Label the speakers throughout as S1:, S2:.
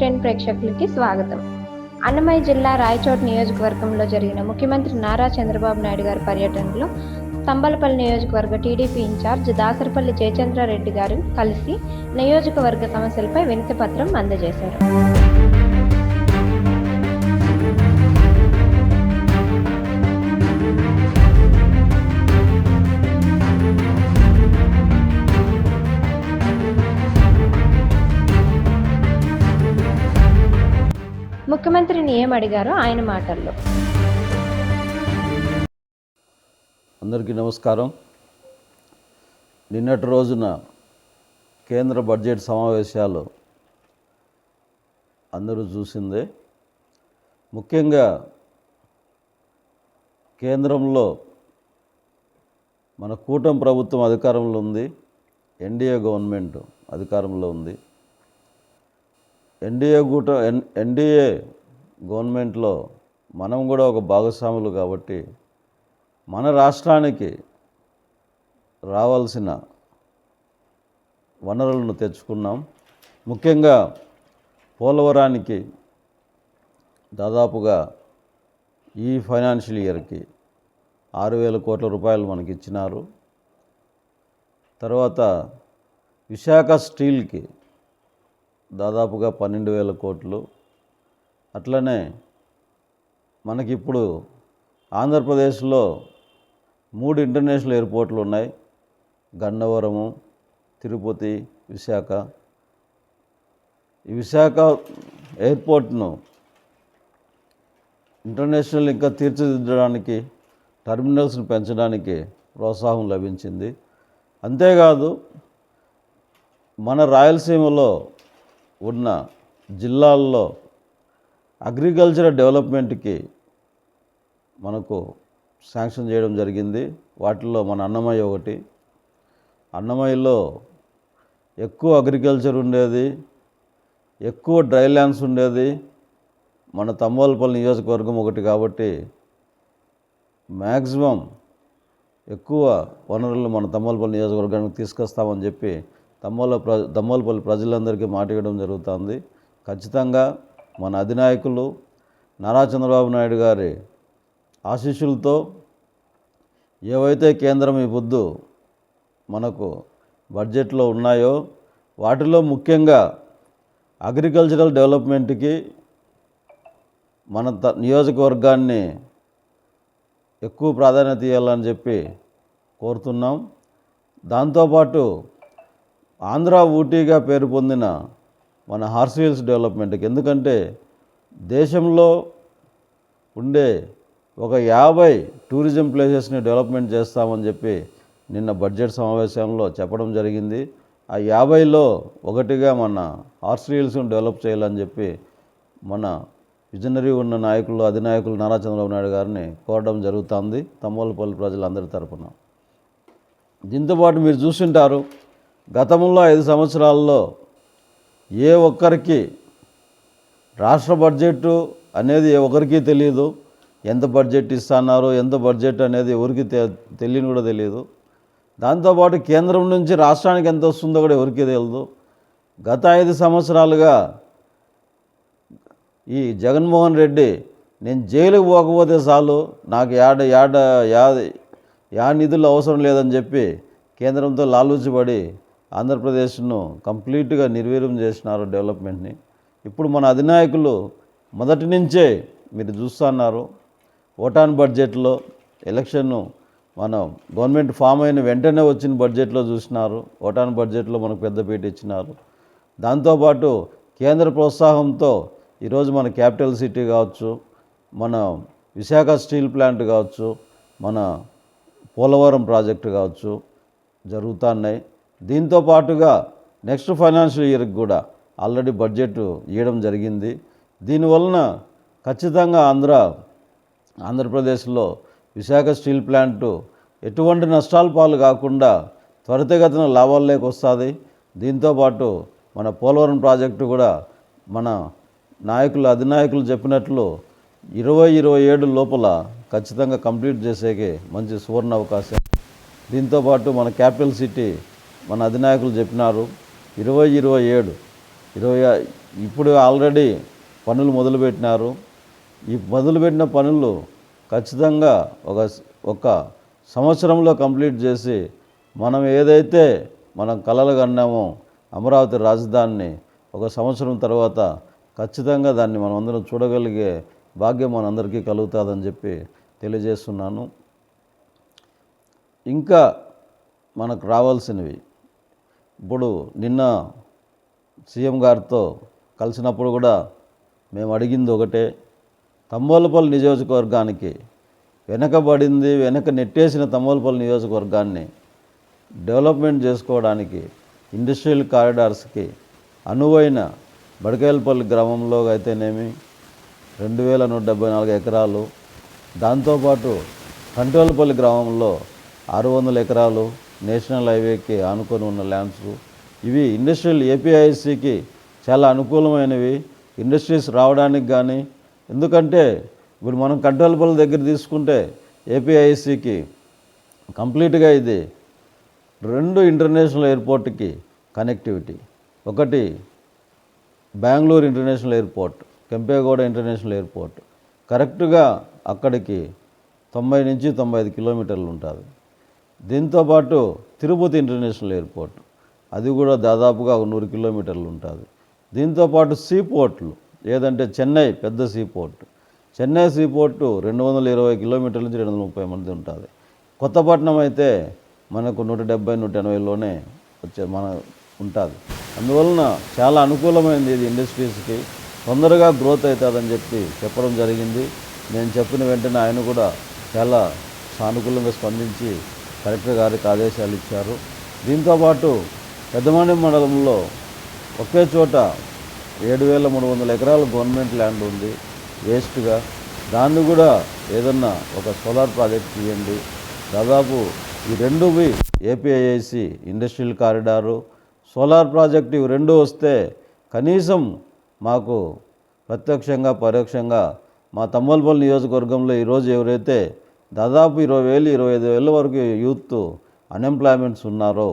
S1: TV ప్రేక్షకులకి స్వాగతం. అన్నమయ్య జిల్లా రాయచోట్ నియోజకవర్గంలో జరిగిన ముఖ్యమంత్రి నారా చంద్రబాబు నాయుడు గారి పర్యటనలో స్తంబలపల్లి నియోజకవర్గ టీడీపీ ఇన్ఛార్జ్ దాసరపల్లి జయచంద్రారెడ్డి గారు కలిసి నియోజకవర్గ సమస్యలపై వినతి పత్రం అందజేశారు. ఏం అడిగారో ఆయన మాటల్లో.
S2: అందరికీ నమస్కారం. నిన్నటి రోజున కేంద్ర బడ్జెట్ సమావేశాలు అందరూ చూసిందే. ముఖ్యంగా కేంద్రంలో మన కూటమి ప్రభుత్వం అధికారంలో ఉంది. ఎన్డీఏ గవర్నమెంట్ అధికారంలో ఉంది. ఎన్డీఏ కూట ఎన్ ఎన్డీఏ గవర్నమెంట్లో మనం కూడా ఒక భాగస్వాములు కాబట్టి మన రాష్ట్రానికి రావాల్సిన వనరులను తెచ్చుకున్నాం. ముఖ్యంగా పోలవరానికి దాదాపుగా ఈ ఫైనాన్షియల్ ఇయర్కి ఆరు వేల కోట్ల రూపాయలు మనకి ఇచ్చినారు. తర్వాత విశాఖ స్టీల్కి దాదాపుగా పన్నెండు వేల కోట్లు అట్లనే మనకిప్పుడు ఆంధ్రప్రదేశ్లో మూడు ఇంటర్నేషనల్ ఎయిర్పోర్ట్లు ఉన్నాయి. గన్నవరము తిరుపతి విశాఖ. ఈ విశాఖ ఎయిర్పోర్ట్ను ఇంటర్నేషనల్ ఇంకా తీర్చిదిద్దడానికి టెర్మినల్స్ని పెంచడానికి ప్రోత్సాహం లభించింది. అంతేకాదు మన రాయలసీమలో ఉన్న జిల్లాల్లో అగ్రికల్చర్ డెవలప్మెంట్కి మనకు శాంక్షన్ చేయడం జరిగింది. వాటిల్లో మన అన్నమయ్య ఒకటి. అన్నమయ్యలో ఎక్కువ అగ్రికల్చర్ ఉండేది. ఎక్కువ డ్రై ల్యాండ్స్ ఉండేది. మన తమ్మోలపల్లి నియోజకవర్గం ఒకటి కాబట్టి మ్యాక్సిమం ఎక్కువ వనరులు మన తమ్మలపల్లి నియోజకవర్గానికి తీసుకొస్తామని చెప్పి తమ్మల ప్ర తమ్మలపల్లి ప్రజలందరికీ మాట ఇవ్వడం జరుగుతుంది. ఖచ్చితంగా మన అధినాయకులు నారా చంద్రబాబు నాయుడు గారి ఆశీస్సులతో ఏవైతే కేంద్రం ఈ పొద్దు మనకు బడ్జెట్లో ఉన్నాయో వాటిలో ముఖ్యంగా అగ్రికల్చరల్ డెవలప్మెంట్కి మన త నియోజకవర్గాన్ని ఎక్కువ ప్రాధాన్యత ఇవ్వాలని చెప్పి కోరుతున్నాం. దాంతోపాటు ఆంధ్ర ఊటీగా పేరు పొందిన మన హార్స్ వీల్స్ డెవలప్మెంట్కి. ఎందుకంటే దేశంలో ఉండే ఒక యాభై టూరిజం ప్లేసెస్ని డెవలప్మెంట్ చేస్తామని చెప్పి నిన్న బడ్జెట్ సమావేశంలో చెప్పడం జరిగింది. ఆ యాభైలో ఒకటిగా మన హార్స్ రీల్స్ను డెవలప్ చేయాలని చెప్పి మన విజనరీ ఉన్న నాయకులు అధినాయకులు నారా చంద్రబాబు నాయుడు గారిని కోరడం జరుగుతుంది తమ్మోలపల్లి ప్రజలందరి తరపున. దీంతోపాటు మీరు చూస్తుంటారు గతంలో ఐదు సంవత్సరాల్లో ఏ ఒక్కరికి రాష్ట్ర బడ్జెట్ అనేది ఏ ఒక్కరికి తెలియదు ఎంత బడ్జెట్ ఇస్తున్నారు ఎంత బడ్జెట్ అనేది ఎవరికి తె తెలియని కూడా తెలియదు దాంతోపాటు కేంద్రం నుంచి రాష్ట్రానికి ఎంత వస్తుందో కూడా ఎవరికి తెలియదు గత ఐదు సంవత్సరాలుగా ఈ జగన్మోహన్ రెడ్డి నేను జైలుకు పోకపోతే చాలు నాకు యాడ యాడ యా యా నిధులు అవసరం లేదని చెప్పి కేంద్రంతో లాలూచిపడి ఆంధ్రప్రదేశ్ను కంప్లీట్గా నిర్వీర్యం చేసినారు డెవలప్మెంట్ని. ఇప్పుడు మన అధినాయకులు మొదటి నుంచే మీరు చూస్తున్నారు ఓటాన్ బడ్జెట్లో ఎలక్షన్ మనం గవర్నమెంట్ ఫామ్ అయిన వెంటనే వచ్చిన బడ్జెట్లో చూసినారు. ఓటాన్ బడ్జెట్లో మనకు పెద్దపీట ఇచ్చినారు. దాంతోపాటు కేంద్ర ప్రోత్సాహంతో ఈరోజు మన క్యాపిటల్ సిటీ కావచ్చు మన విశాఖ స్టీల్ ప్లాంట్ కావచ్చు మన పోలవరం ప్రాజెక్టు కావచ్చు జరుగుతున్నాయి దీంతో పాటుగా నెక్స్ట్ ఫైనాన్షియల్ ఇయర్కి కూడా ఆల్రెడీ బడ్జెట్ ఇవ్వడం జరిగింది. దీనివలన ఖచ్చితంగా ఆంధ్ర ఆంధ్రప్రదేశ్లో విశాఖ స్టీల్ ప్లాంటు ఎటువంటి నష్టాల పాలు కాకుండా త్వరితగతిన లాభాల్లోకి వస్తుంది. దీంతోపాటు మన పోలవరం ప్రాజెక్టు కూడా మన నాయకులు అధినాయకులు చెప్పినట్లు ఇరవై ఇరవై ఏడు లోపల ఖచ్చితంగా కంప్లీట్ చేసేకి మంచి సువర్ణ అవకాశం. దీంతోపాటు మన క్యాపిటల్ సిటీ మన అధినాయకులు చెప్పినారు ఇరవై ఇరవై ఏడు ఇరవై ఇప్పుడు ఆల్రెడీ పనులు మొదలుపెట్టినారు. ఈ మొదలుపెట్టిన పనులు ఖచ్చితంగా ఒక ఒక సంవత్సరంలో కంప్లీట్ చేసి మనం ఏదైతే మనం కలలు కన్నామో అమరావతి రాజధానిని ఒక సంవత్సరం తర్వాత ఖచ్చితంగా దాన్ని మనం అందరం చూడగలిగే భాగ్యం మనందరికీ కలుగుతుందని చెప్పి తెలియజేస్తున్నాను. ఇంకా మనకు రావాల్సినవి ఇప్పుడు నిన్న సీఎం గారితో కలిసినప్పుడు కూడా మేము అడిగింది ఒకటే తమ్మోలపల్లి నియోజకవర్గానికి వెనకబడింది వెనక నెట్టేసిన తమ్మోలపల్లి నియోజకవర్గాన్ని డెవలప్మెంట్ చేసుకోవడానికి ఇండస్ట్రియల్ కారిడార్స్కి అనువైన బడకేలపల్లి గ్రామంలో అయితేనేమి రెండు వేల నూట డెబ్బై నాలుగు ఎకరాలు దాంతోపాటు కంటోలపల్లి గ్రామంలో ఆరు వందల ఎకరాలు నేషనల్ హైవేకి ఆనుకొని ఉన్న ల్యాండ్స్. ఇవి ఇండస్ట్రియల్ ఏపీఐసికి చాలా అనుకూలమైనవి. ఇండస్ట్రీస్ రావడానికి కానీ ఎందుకంటే ఇప్పుడు మనం కంటోలపల్లి దగ్గర తీసుకుంటే ఏపీఐసికి కంప్లీట్గా ఇది రెండు ఇంటర్నేషనల్ ఎయిర్పోర్ట్కి కనెక్టివిటీ. ఒకటి Bengaluru international airport Kempegowda international airport. కరెక్ట్గా అక్కడికి తొంభై నుంచి తొంభై ఐదు కిలోమీటర్లు ఉంటుంది. దీంతోపాటు తిరుపతి ఇంటర్నేషనల్ ఎయిర్పోర్ట్ అది కూడా దాదాపుగా ఒక నూరు కిలోమీటర్లు ఉంటుంది. దీంతోపాటు సీపోర్ట్లు ఏదంటే చెన్నై పెద్ద సీపోర్ట్. చెన్నై సీపోర్టు రెండు వందల ఇరవై కిలోమీటర్ల నుంచి రెండు వందల ముప్పై మంది ఉంటుంది. కొత్తపట్నం అయితే మనకు నూట డెబ్బై నూట ఎనభైలోనే వచ్చే మన ఉంటుంది. అందువలన చాలా అనుకూలమైంది ఇది ఇండస్ట్రీస్కి. తొందరగా గ్రోత్ అవుతుందని చెప్పి చెప్పడం జరిగింది. నేను చెప్పిన వెంటనే ఆయన కూడా చాలా సానుకూలంగా స్పందించి కలెక్టర్ గారికి ఆదేశాలు ఇచ్చారు. దీంతోపాటు పెద్దమణి మండలంలో ఒకే చోట ఏడు వేల మూడు వందల ఎకరాల గవర్నమెంట్ ల్యాండ్ ఉంది వేస్ట్గా. దాన్ని కూడా ఏదన్నా ఒక సోలార్ ప్రాజెక్ట్ తీయండి. దాదాపు ఈ రెండు APIIC industrial corridor solar project ఇవి రెండు వస్తే కనీసం మాకు ప్రత్యక్షంగా పరోక్షంగా మా తమ్మలపల్లి నియోజకవర్గంలో ఈరోజు ఎవరైతే దాదాపు ఇరవై వేలు ఇరవై ఐదు వేల వరకు యూత్ అన్ఎంప్లాయ్మెంట్స్ ఉన్నారో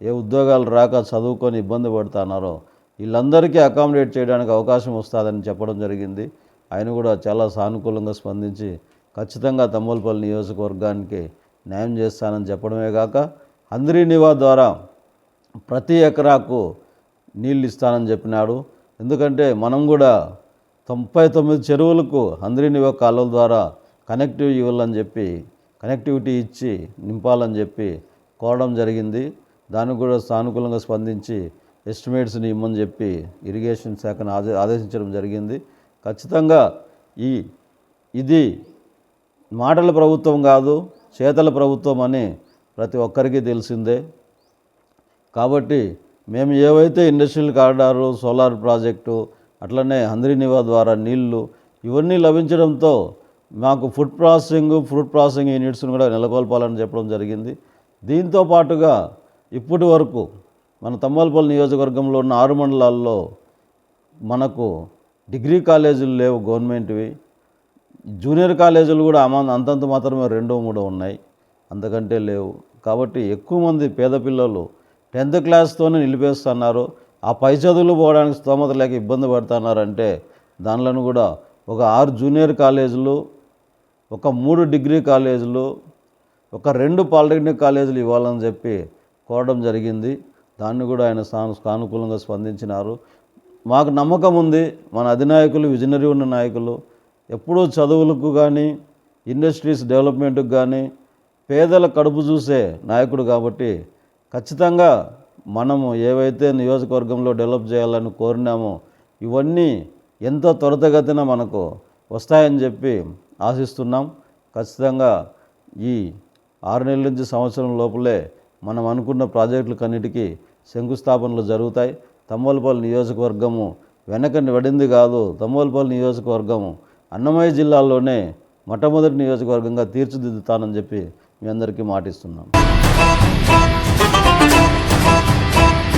S2: ఏ ఉద్యోగాలు రాక చదువుకొని ఇబ్బంది పడుతున్నారో వీళ్ళందరికీ అకామిడేట్ చేయడానికి అవకాశం వస్తుందని చెప్పడం జరిగింది. ఆయన కూడా చాలా సానుకూలంగా స్పందించి ఖచ్చితంగా తమ్మలపల్లి నియోజకవర్గానికి న్యాయం చేస్తానని చెప్పడమే కాక అందరి నివా ద్వారా ప్రతి ఎకరాకు నీళ్ళు ఇస్తానని చెప్పినాడు. ఎందుకంటే మనం కూడా తొంభై తొమ్మిది చెరువులకు అందరి నివా కాలువల ద్వారా కనెక్టివ్ ఇవ్వాలని చెప్పి కనెక్టివిటీ ఇచ్చి నింపాలని చెప్పి కోరడం జరిగింది. దానికి కూడా సానుకూలంగా స్పందించి ఎస్టిమేట్స్ని ఇమ్మని చెప్పి ఇరిగేషన్ శాఖను ఆదే ఆదేశించడం జరిగింది. ఖచ్చితంగా ఈ ఇది మాటల ప్రభుత్వం కాదు చేతల ప్రభుత్వం అని ప్రతి ఒక్కరికి తెలిసిందే. కాబట్టి మేము ఏవైతే ఇండస్ట్రియల్ కారిడారు సోలార్ ప్రాజెక్టు అట్లనే హంద్రీనివా ద్వారా నీళ్ళు ఇవన్నీ లభించడంతో మాకు ఫుడ్ ప్రాసెసింగ్ ఫుడ్ ప్రాసెసింగ్ యూనిట్స్ని కూడా నెలకొల్పాలని చెప్పడం జరిగింది. దీంతో పాటుగా ఇప్పటి వరకు మన తమ్మలపల్లి నియోజకవర్గంలో ఉన్న ఆరు మండలాల్లో మనకు డిగ్రీ కాలేజీలు లేవు గవర్నమెంట్వి. జూనియర్ కాలేజీలు కూడా అమ అంతంత మాత్రమే రెండో మూడో ఉన్నాయి. అంతకంటే లేవు. కాబట్టి ఎక్కువ మంది పేద పిల్లలు టెన్త్ క్లాస్తోనే నిలిపేస్తున్నారు. ఆ పై చదువులు పోవడానికి స్తోమత లేక ఇబ్బంది పడుతున్నారంటే దానిలను కూడా ఒక ఆరు జూనియర్ కాలేజీలు ఒక మూడు డిగ్రీ కాలేజీలు ఒక రెండు పాలిటెక్నిక్ కాలేజీలు ఇవ్వాలని చెప్పి కోరడం జరిగింది. దాన్ని కూడా ఆయన సాను సానుకూలంగా స్పందించినారు. మాకు నమ్మకం ఉంది. మన అధినాయకులు విజనరీ ఉన్న నాయకులు ఎప్పుడూ చదువులకు కానీ ఇండస్ట్రీస్ డెవలప్మెంట్కి కానీ పేదల కడుపు చూసే నాయకుడు కాబట్టి ఖచ్చితంగా మనము ఏవైతే నియోజకవర్గంలో డెవలప్ చేయాలని కోరినామో ఇవన్నీ ఎంతో త్వరితగతిన మనకు వస్తాయని చెప్పి ఆశిస్తున్నాం. ఖచ్చితంగా ఈ ఆరు నెలల నుంచి సంవత్సరం లోపలే మనం అనుకున్న ప్రాజెక్టులకన్నిటికీ శంకుస్థాపనలు జరుగుతాయి. తమ్మలపల్లి నియోజకవర్గము వెనకని పడింది కాదు. తమ్మలపల్లి నియోజకవర్గము అన్నమయ్య జిల్లాలోనే మొట్టమొదటి నియోజకవర్గంగా తీర్చిదిద్దుతానని చెప్పి మీ అందరికీ మాటిస్తున్నాం.